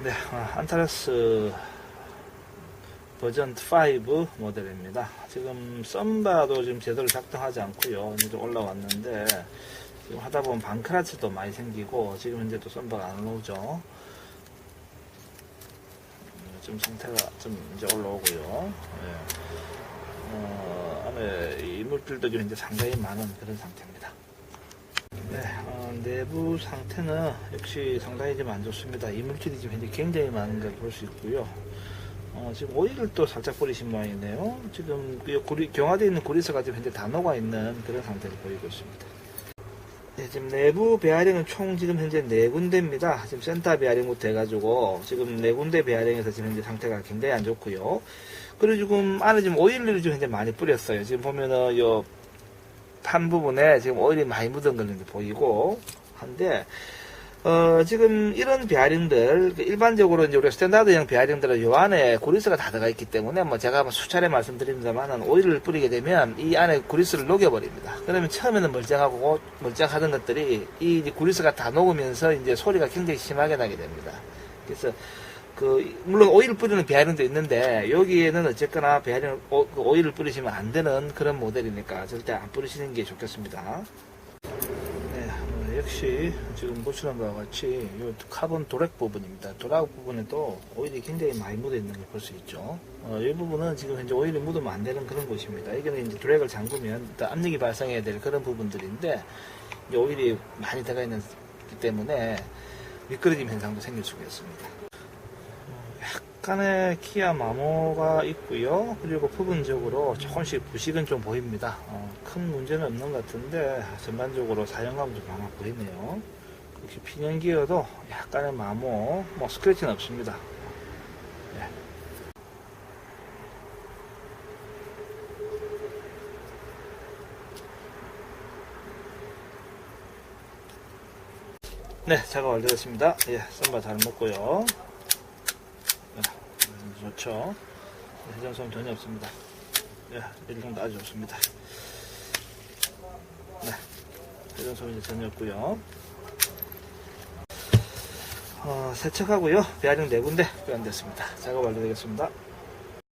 네, 아, 안타레스 버전 5 모델입니다. 지금 썸바도 지금 제대로 작동하지 않고요. 이제 좀 올라왔는데 지금 하다 보면 방크라치도 많이 생기고 지금 현재 또 썸바가 안 올라오죠. 음, 좀 상태가 좀 이제 올라오고요. 예. 어, 안에 이물질도 좀 이제 상당히 많은 그런 상태입니다. 내부 상태는 역시 상당히 좀 안 좋습니다. 이물질이 지금 현재 굉장히 많은 걸 볼 수 있고요. 어, 지금 오일을 또 살짝 뿌리신 모양이네요. 지금 그 구리, 경화되어 있는 구리스가 지금 현재 다 녹아 있는 그런 상태를 보이고 있습니다. 네, 지금 내부 베어링은 총 지금 현재 네 군데입니다. 지금 센터 베어링부터 해가지고 지금 네 군데 베어링에서 지금 현재 상태가 굉장히 안 좋고요. 그리고 지금 안에 지금 오일을 좀 현재 많이 뿌렸어요. 지금 보면은 요 판 부분에 지금 오일이 많이 걸 이제 보이고 한데 어, 지금 이런 베어링들, 그 일반적으로 이제 우리가 스탠다드형 베어링들은 요 안에 구리스가 다 들어가 있기 때문에 뭐 제가 뭐 수차례 말씀드립니다만은 오일을 뿌리게 되면 이 안에 구리스를 녹여버립니다. 그러면 처음에는 멀쩡하고, 멀쩡하던 것들이 이 구리스가 다 녹으면서 이제 소리가 굉장히 심하게 나게 됩니다. 그래서 그, 물론 오일을 뿌리는 베어링도 있는데 여기에는 어쨌거나 베어링, 오, 그 오일을 뿌리시면 안 되는 그런 모델이니까 절대 안 뿌리시는 게 좋겠습니다. 네, 어, 역시 지금 보시는 바와 같이 이 카본 도렉 부분입니다. 도렉 부분에도 오일이 굉장히 많이 묻어 있는 걸 볼 수 있죠. 어, 이 부분은 지금 현재 오일이 묻으면 안 되는 그런 곳입니다. 이거는 이제 도렉을 잠그면 압력이 발생해야 될 그런 부분들인데 오일이 많이 들어가 있는 기 때문에 미끄러짐 현상도 생길 수가 있습니다. 어, 약간의 키아 마모가 있고요. 그리고 부분적으로 조금씩 부식은 좀 보입니다. 어, 큰 문제는 없는 것 같은데 전반적으로 사용감은 좀 많아 보이네요. 역시 피년 기어도 약간의 마모, 뭐 스크래치는 없습니다. 네. 네, 작업 완료됐습니다. 예, 썸바 잘 먹고요. 좋죠. 네, 회전소음 전혀 없습니다. 예, 일정도 아주 좋습니다. 네, 회전소음이 전혀 없고요. 어, 세척하고요. 베어링 네 군데 교환됐습니다. 작업 완료되겠습니다.